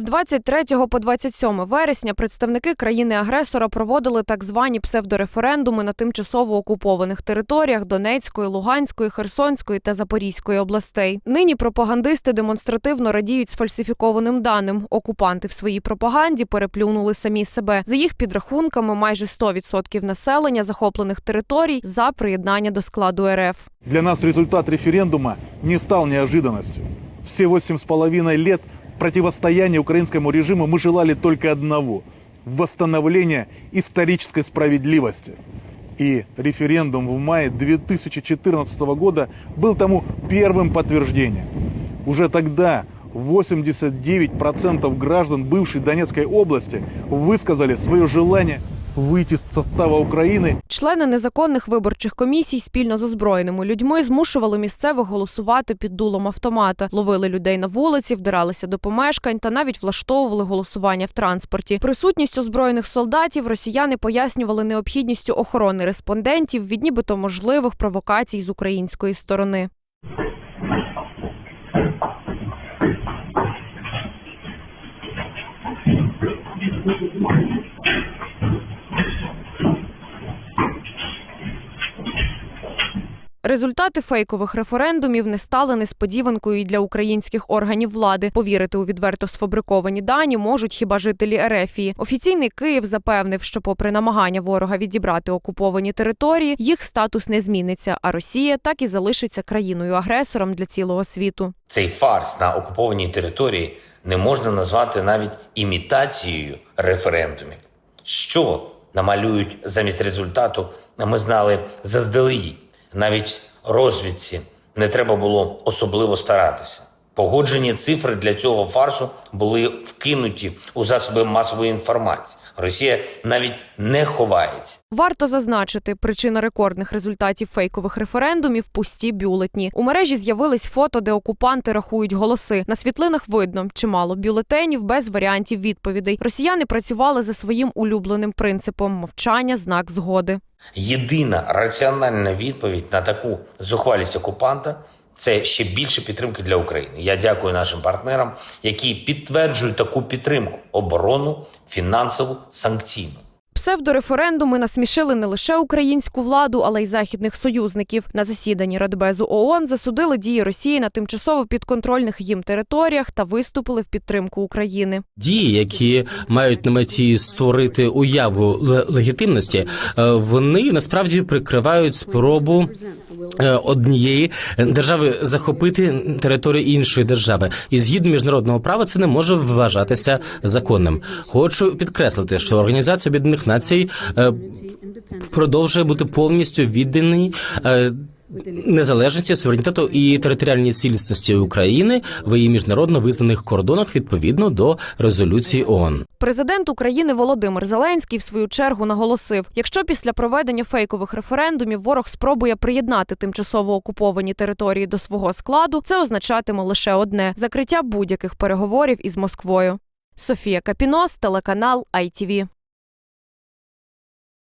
З 23 по 27 вересня представники країни-агресора проводили так звані псевдореферендуми на тимчасово окупованих територіях Донецької, Луганської, Херсонської та Запорізької областей. Нині пропагандисти демонстративно радіють сфальсифікованим даним. Окупанти в своїй пропаганді переплюнули самі себе. За їх підрахунками, майже 100% населення захоплених територій за приєднання до складу РФ. Для нас результат референдума не стал неожиданностью. Все восемь с противостояния украинскому режиму мы желали только одного – восстановления исторической справедливости. И референдум в мае 2014 года был тому первым подтверждением. Уже тогда 89% граждан бывшей Донецкой области высказали свое желание выйти из состава Украины Члени незаконних виборчих комісій спільно з озброєними людьми змушували місцевих голосувати під дулом автомата, ловили людей на вулиці, вдиралися до помешкань та навіть влаштовували голосування в транспорті. Присутність озброєних солдатів росіяни пояснювали необхідністю охорони респондентів від нібито можливих провокацій з української сторони. Результати фейкових референдумів не стали несподіванкою й для українських органів влади. Повірити у відверто сфабриковані дані можуть хіба жителі Ерефії. Офіційний Київ запевнив, що, попри намагання ворога відібрати окуповані території, їх статус не зміниться, а Росія так і залишиться країною-агресором для цілого світу. Цей фарс на окупованій території не можна назвати навіть імітацією референдумів. Що намалюють замість результату, ми знали заздалегідь. Навіть розвідці не треба було особливо старатися. Погоджені цифри для цього фарсу були вкинуті у засоби масової інформації. Росія навіть не ховається. Варто зазначити, причина рекордних результатів фейкових референдумів пусті бюлетні. У мережі з'явились фото, де окупанти рахують голоси. На світлинах видно чимало бюлетенів без варіантів відповідей. Росіяни працювали за своїм улюбленим принципом мовчання, знак згоди. Єдина раціональна відповідь на таку зухвалість окупанта це ще більше підтримки для України. Я дякую нашим партнерам, які підтверджують таку підтримку: оборонну, фінансову, санкційну. Псевдореферендуми насмішили не лише українську владу, але й західних союзників. На засіданні Радбезу ООН засудили дії Росії на тимчасово підконтрольних їм територіях та виступили в підтримку України. дії, які мають на меті створити уяву ле- легітимності, е, вони насправді прикривають спробу однієї держави захопити територію іншої держави, і згідно міжнародного права це не може вважатися законним. Хочу підкреслити, що організація Об'єднаних Націй е, продовжує бути повністю відданий. Незалежності, суверенітету і територіальній цілісності України в її міжнародно визнаних кордонах відповідно до резолюції ООН. Президент України Володимир Зеленський в свою чергу наголосив: якщо після проведення фейкових референдумів ворог спробує приєднати тимчасово окуповані території до свого складу, це означатиме лише одне закриття будь-яких переговорів із Москвою. Софія Капінос, телеканал ITV.